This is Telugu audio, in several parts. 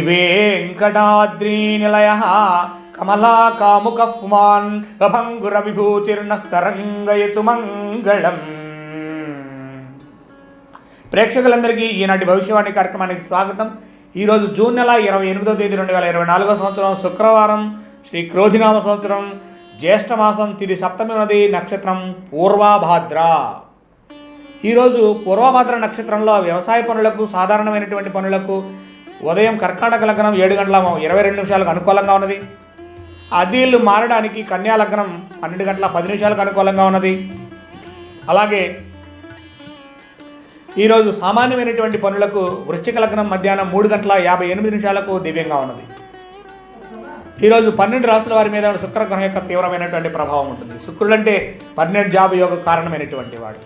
వెంకటాద్రీనిలయ కమలాకాముక పుమాన్ రభంగుర విభూతిర్నస్తరంగయతు మంగళం. ప్రేక్షకులందరికీ ఈనాటి భవిష్యవాణి కార్యక్రమానికి స్వాగతం. ఈరోజు జూన్ నెల ఇరవై ఎనిమిదో తేదీ రెండు వేల ఇరవై నాలుగో సంవత్సరం శుక్రవారం. శ్రీ క్రోధినామ సంవత్సరం. జ్యేష్ఠమాసం తిది సప్తమి ఉన్నది నక్షత్రం పూర్వాభాద్ర. ఈరోజు పూర్వభాద్ర నక్షత్రంలో వ్యవసాయ పనులకు సాధారణమైనటువంటి పనులకు ఉదయం కర్కాటక లగ్నం ఏడు గంటల ఇరవై రెండు నిమిషాలకు అనుకూలంగా ఉన్నది. అదీళ్ళు మారడానికి కన్యా లగ్నం పన్నెండు గంటల పది నిమిషాలకు అనుకూలంగా ఉన్నది. అలాగే ఈరోజు సామాన్యమైనటువంటి పనులకు వృశ్చిక లగ్నం మధ్యాహ్నం మూడు గంటల యాభై ఎనిమిది నిమిషాలకు దివ్యంగా ఉన్నది. ఈరోజు పన్నెండు రాసుల వారి మీద శుక్రగ్రహం యొక్క తీవ్రమైనటువంటి ప్రభావం ఉంటుంది. శుక్రుడంటే పన్నెండు జాబ్ యోగ కారణమైనటువంటి వాడు.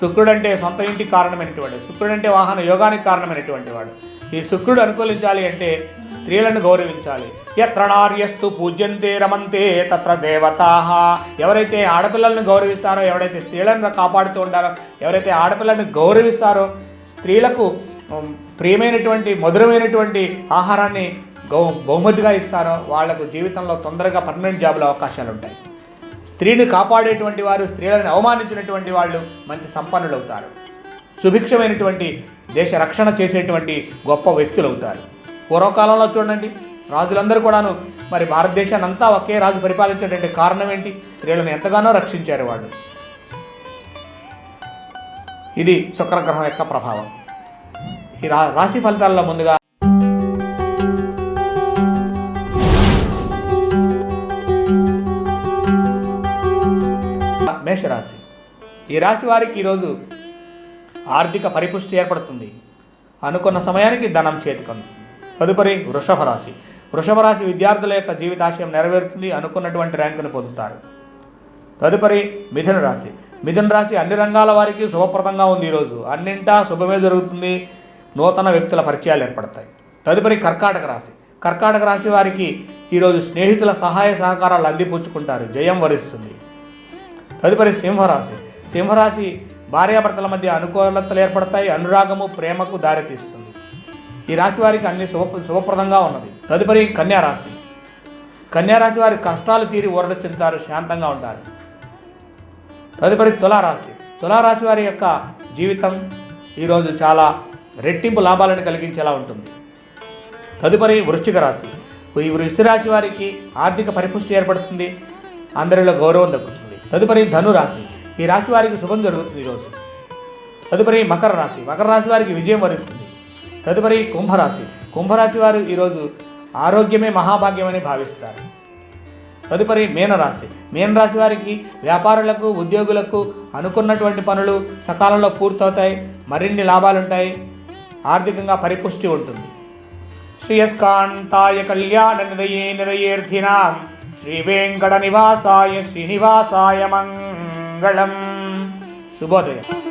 శుక్రుడు అంటే సొంత ఇంటికి కారణమైనటువంటి శుక్రుడు అంటే వాహన యోగానికి కారణమైనటువంటి వాడు. ఈ శుక్రుడు అనుకూలించాలి అంటే స్త్రీలను గౌరవించాలి. ఎత్ర నార్యస్తు పూజ్యంతే రమంతే తత్ర దేవతా. ఎవరైతే ఆడపిల్లలను గౌరవిస్తారో ఎవరైతే స్త్రీలను కాపాడుతూ ఉంటారో ఎవరైతే ఆడపిల్లలను గౌరవిస్తారో స్త్రీలకు ప్రియమైనటువంటి మధురమైనటువంటి ఆహారాన్ని గౌ బహుమతిగా ఇస్తారో వాళ్ళకు జీవితంలో తొందరగా పర్మనెంట్ జాబుల అవకాశాలు ఉంటాయి స్త్రీని కాపాడేటువంటి వారు స్త్రీలను అవమానించినటువంటి వాళ్ళు మంచి సంపన్నులు అవుతారు సుభిక్షమైనటువంటి దేశ రక్షణ చేసేటువంటి గొప్ప వ్యక్తులు అవుతారు పూర్వకాలంలో చూడండి రాజులందరూ కూడాను మరి భారతదేశాన్ని అంతా ఒకే రాజు పరిపాలించేటువంటి కారణం ఏంటి? స్త్రీలను ఎంతగానో రక్షించారు వాళ్ళు. ఇది శుక్రగ్రహం యొక్క ప్రభావం. ఈ రా రాశి ఫలితాల్లో ముందుగా మేషరాశి ఈ రాశి వారికి ఈరోజు ఆర్థిక పరిపుష్టి ఏర్పడుతుంది. అనుకున్న సమయానికి ధనం చేతికందుతుంది తదుపరి వృషభ రాశి. వృషభ రాశి విద్యార్థుల యొక్క జీవితాశయం నెరవేరుతుంది అనుకున్నటువంటి ర్యాంకును పొందుతారు. తదుపరి మిథున రాశి. మిథున రాశి అన్ని రంగాల వారికి శుభప్రదంగా ఉంది ఈరోజు. అన్నింటా శుభమే జరుగుతుంది. నూతన వ్యక్తుల పరిచయాలు ఏర్పడతాయి. తదుపరి కర్కాటక రాశి. కర్కాటక రాశి వారికి ఈరోజు స్నేహితుల సహాయ సహకారాలు అందిపుచ్చుకుంటారు. జయం వరిస్తుంది. తదుపరి సింహరాశి. సింహరాశి భార్యాభర్తల మధ్య అనుకూలతలు ఏర్పడతాయి అనురాగము ప్రేమకు దారితీస్తుంది. ఈ రాశి వారికి అన్ని శుభ శుభప్రదంగా ఉన్నది. తదుపరి కన్యారాశి కన్యారాశి వారి కష్టాలు తీరి ఊరట చెందుతారు శాంతంగా ఉంటారు. తదుపరి తులారాశి. తులారాశి వారి యొక్క జీవితం ఈరోజు చాలా రెట్టింపు లాభాలను కలిగించేలా ఉంటుంది. తదుపరి వృశ్చిక రాశి. ఈ వృశ్చిక రాశి వారికి ఆర్థిక పరిపుష్టి ఏర్పడుతుంది అందరిలో గౌరవం దక్కుతుంది. తదుపరి ధనురాశి. ఈ రాశి వారికి శుభం జరుగుతుంది ఈరోజు తదుపరి మకర రాశి. మకర రాశి వారికి విజయం వరిస్తుంది. తదుపరి కుంభరాశి. కుంభరాశి వారు ఈరోజు ఆరోగ్యమే మహాభాగ్యమని భావిస్తారు. తదుపరి మీనరాశి. మీనరాశి వారికి వ్యాపారులకు ఉద్యోగులకు అనుకున్నటువంటి పనులు సకాలంలో పూర్తవుతాయి. మరిన్ని లాభాలుంటాయి. ఆర్థికంగా పరిపుష్టి ఉంటుంది. శ్రీయస్కాంతాయ కళ్యాణ నిదయే నిదయేర్థినాం ஸ்ரீவேங்கடநிவாசாய ஸ்ரீனிவாசாய மங்களம். சுபோதயம்.